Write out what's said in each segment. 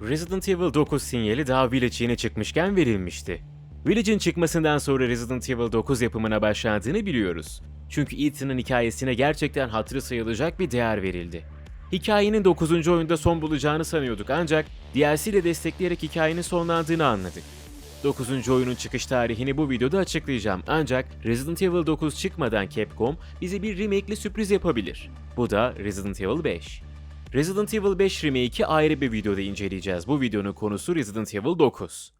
Resident Evil 9 sinyali daha Village yeni çıkmışken verilmişti. Village'in çıkmasından sonra Resident Evil 9 yapımına başlandığını biliyoruz. Çünkü Ethan'ın hikayesine gerçekten hatırı sayılacak bir değer verildi. Hikayenin 9. oyunda son bulacağını sanıyorduk ancak DLC ile destekleyerek hikayenin sonlandığını anladık. 9. oyunun çıkış tarihini bu videoda açıklayacağım ancak Resident Evil 9 çıkmadan Capcom bize bir remake'li sürpriz yapabilir. Bu da Resident Evil 5. Resident Evil 5 Remake'i ayrı bir videoda inceleyeceğiz. Bu videonun konusu Resident Evil 9.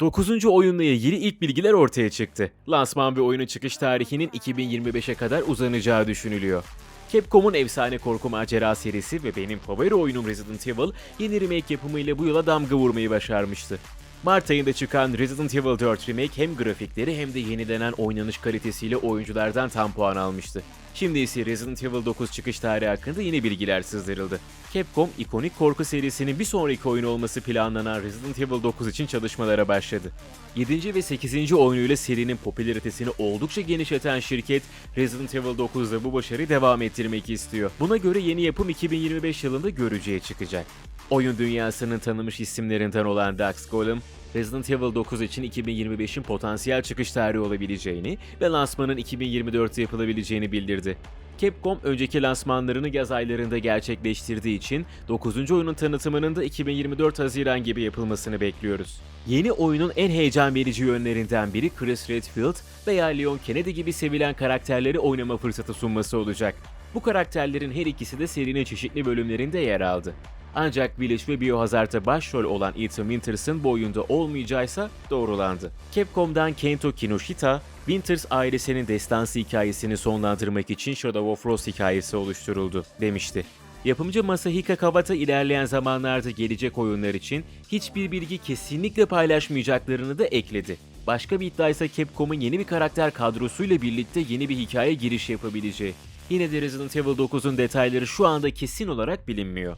Dokuzuncu oyunla ilgili ilk bilgiler ortaya çıktı. Lansman ve oyunun çıkış tarihinin 2025'e kadar uzanacağı düşünülüyor. Capcom'un efsane korku macera serisi ve benim favori oyunum Resident Evil yeni remake yapımıyla bu yola damga vurmayı başarmıştı. Mart ayında çıkan Resident Evil 4 Remake hem grafikleri hem de yenilenen oynanış kalitesiyle oyunculardan tam puan almıştı. Şimdi ise Resident Evil 9 çıkış tarihi hakkında yeni bilgiler sızdırıldı. Capcom, ikonik korku serisinin bir sonraki oyunu olması planlanan Resident Evil 9 için çalışmalara başladı. 7. ve 8. oyunuyla serinin popülaritesini oldukça genişleten şirket, Resident Evil 9'da bu başarıyı devam ettirmek istiyor. Buna göre yeni yapım 2025 yılında görücüye çıkacak. Oyun dünyasının tanınmış isimlerinden olan Dax Golem, Resident Evil 9 için 2025'in potansiyel çıkış tarihi olabileceğini ve lansmanın 2024'te yapılabileceğini bildirdi. Capcom önceki lansmanlarını yaz aylarında gerçekleştirdiği için 9. oyunun tanıtımının da 2024 Haziran gibi yapılmasını bekliyoruz. Yeni oyunun en heyecan verici yönlerinden biri Chris Redfield veya Leon Kennedy gibi sevilen karakterleri oynama fırsatı sunması olacak. Bu karakterlerin her ikisi de serinin çeşitli bölümlerinde yer aldı. Ancak Village ve Biohazard'da başrol olan Ethan Winters'ın bu oyunda olmayacağıysa doğrulandı. Capcom'dan Kento Kinoshita, Winters ailesinin destansı hikayesini sonlandırmak için Shadow of Frost hikayesi oluşturuldu demişti. Yapımcı Masahiko Kawata ilerleyen zamanlarda gelecek oyunlar için hiçbir bilgi kesinlikle paylaşmayacaklarını da ekledi. Başka bir iddia ise Capcom'un yeni bir karakter kadrosuyla birlikte yeni bir hikaye giriş yapabileceği. Yine de Resident Evil 9'un detayları şu anda kesin olarak bilinmiyor.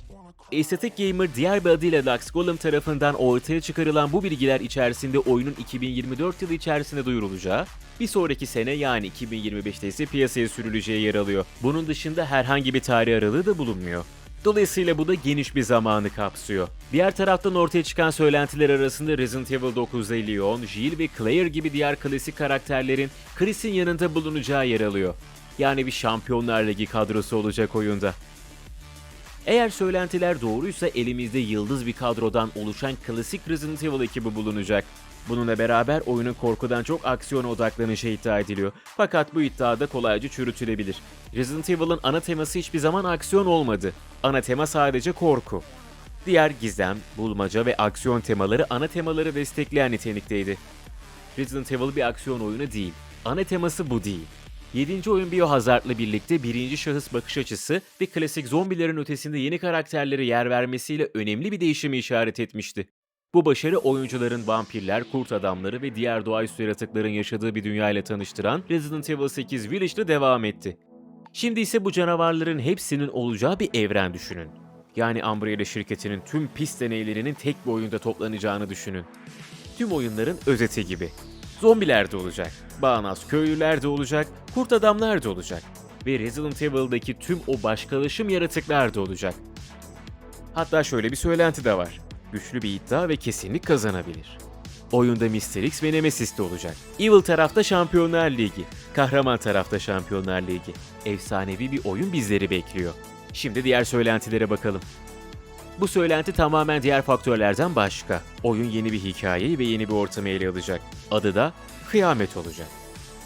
Estetik Gamer diğer bir adıyla Lux Golem tarafından ortaya çıkarılan bu bilgiler içerisinde oyunun 2024 yılı içerisinde duyurulacağı, bir sonraki sene yani 2025'te ise piyasaya sürüleceği yer alıyor. Bunun dışında herhangi bir tarih aralığı da bulunmuyor. Dolayısıyla bu da geniş bir zamanı kapsıyor. Diğer taraftan ortaya çıkan söylentiler arasında Resident Evil 9'da Leon, Jill ve Claire gibi diğer klasik karakterlerin Chris'in yanında bulunacağı yer alıyor. Yani bir Şampiyonlar Ligi kadrosu olacak oyunda. Eğer söylentiler doğruysa elimizde yıldız bir kadrodan oluşan klasik Resident Evil ekibi bulunacak. Bununla beraber oyunun korkudan çok aksiyona odaklanışı iddia ediliyor. Fakat bu iddia da kolayca çürütülebilir. Resident Evil'ın ana teması hiçbir zaman aksiyon olmadı. Ana tema sadece korku. Diğer gizem, bulmaca ve aksiyon temaları ana temaları destekleyen nitelikteydi. Resident Evil bir aksiyon oyunu değil. Ana teması bu değil. 7. oyun Biohazard'la birlikte birinci şahıs bakış açısı ve klasik zombilerin ötesinde yeni karakterlere yer vermesiyle önemli bir değişimi işaret etmişti. Bu başarı oyuncuların vampirler, kurt adamları ve diğer doğaüstü yaratıkların yaşadığı bir dünya ile tanıştıran Resident Evil 8 Village'da devam etti. Şimdi ise bu canavarların hepsinin olacağı bir evren düşünün. Yani Umbrella şirketinin tüm pis deneylerinin tek bir oyunda toplanacağını düşünün. Tüm oyunların özeti gibi. Zombiler de olacak, bağnaz köylüler de olacak, kurt adamlar da olacak. Ve Resident Evil'daki tüm o başkalaşım yaratıklar da olacak. Hatta şöyle bir söylenti de var. Güçlü bir iddia ve kesinlik kazanabilir. Oyunda Mr. X ve Nemesis de olacak. Evil tarafta Şampiyonlar Ligi, kahraman tarafta Şampiyonlar Ligi. Efsanevi bir oyun bizleri bekliyor. Şimdi diğer söylentilere bakalım. Bu söylenti tamamen diğer faktörlerden başka. Oyun yeni bir hikayeyi ve yeni bir ortamı ele alacak. Adı da Kıyamet olacak.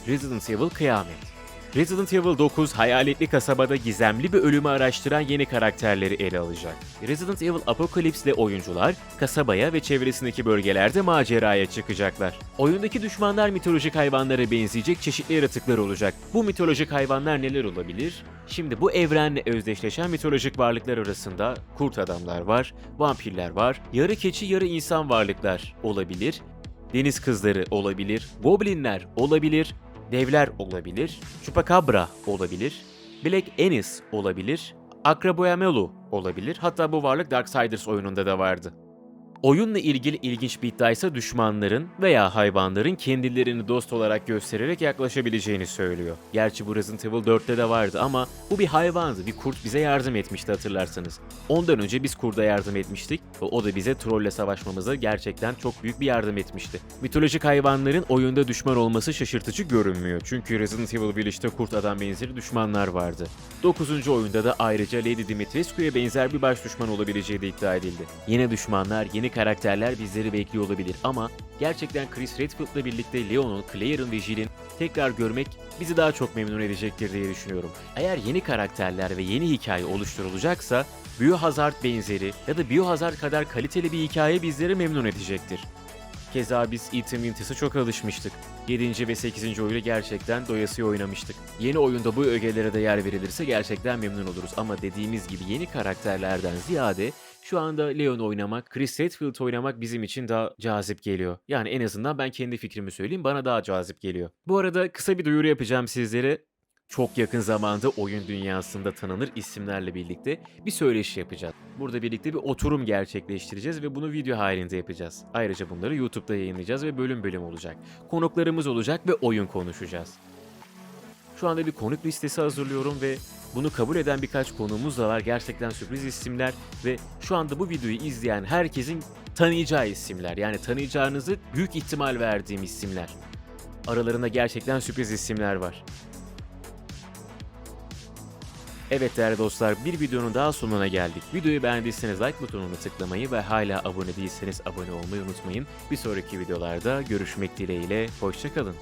Resident Evil Kıyamet. Resident Evil 9 hayaletli kasabada gizemli bir ölümü araştıran yeni karakterleri ele alacak. Resident Evil Apocalypse ile oyuncular kasabaya ve çevresindeki bölgelerde maceraya çıkacaklar. Oyundaki düşmanlar mitolojik hayvanlara benzeyecek çeşitli yaratıklar olacak. Bu mitolojik hayvanlar neler olabilir? Şimdi bu evrenle özdeşleşen mitolojik varlıklar arasında kurt adamlar var, vampirler var, yarı keçi yarı insan varlıklar olabilir, deniz kızları olabilir, goblinler olabilir, devler olabilir, chupacabra olabilir, Black Anis olabilir, Akraboyamelu olabilir. Hatta bu varlık Darksiders oyununda da vardı. Oyunla ilgili ilginç bir iddiaysa düşmanların veya hayvanların kendilerini dost olarak göstererek yaklaşabileceğini söylüyor. Gerçi bu Resident Evil 4'te de vardı ama bu bir hayvandı. Bir kurt bize yardım etmişti hatırlarsanız. Ondan önce biz kurda yardım etmiştik ve o da bize trolle savaşmamıza gerçekten çok büyük bir yardım etmişti. Mitolojik hayvanların oyunda düşman olması şaşırtıcı görünmüyor. Çünkü Resident Evil Village'de kurt adam benzeri düşmanlar vardı. 9. oyunda da ayrıca Lady Dimitrescu'ya benzer bir baş düşman olabileceği de iddia edildi. Yeni düşmanlar, yeni karakterler bizleri bekliyor olabilir ama gerçekten Chris Redfield'la birlikte Leon'un, Claire'ın ve Jill'in tekrar görmek bizi daha çok memnun edecektir diye düşünüyorum. Eğer yeni karakterler ve yeni hikaye oluşturulacaksa Biohazard benzeri ya da Biohazard kadar kaliteli bir hikaye bizleri memnun edecektir. Keza biz Ethan Wintes'e çok alışmıştık. 7. ve 8. oyunu gerçekten doyasıya oynamıştık. Yeni oyunda bu ögelere de yer verilirse gerçekten memnun oluruz ama dediğimiz gibi yeni karakterlerden ziyade şu anda Leon oynamak, Chris Redfield oynamak bizim için daha cazip geliyor. Yani en azından ben kendi fikrimi söyleyeyim bana daha cazip geliyor. Bu arada kısa bir duyuru yapacağım sizlere. Çok yakın zamanda oyun dünyasında tanınır isimlerle birlikte bir söyleşi yapacağız. Burada birlikte bir oturum gerçekleştireceğiz ve bunu video halinde yapacağız. Ayrıca bunları YouTube'da yayınlayacağız ve bölüm bölüm olacak. Konuklarımız olacak ve oyun konuşacağız. Şu anda bir konuk listesi hazırlıyorum ve bunu kabul eden birkaç konuğumuz da var. Gerçekten sürpriz isimler ve şu anda bu videoyu izleyen herkesin tanıyacağı isimler. Yani tanıyacağınızı büyük ihtimal verdiğim isimler. Aralarında gerçekten sürpriz isimler var. Evet değerli dostlar bir videonun daha sonuna geldik. Videoyu beğendiyseniz like butonuna tıklamayı ve hala abone değilseniz abone olmayı unutmayın. Bir sonraki videolarda görüşmek dileğiyle hoşçakalın.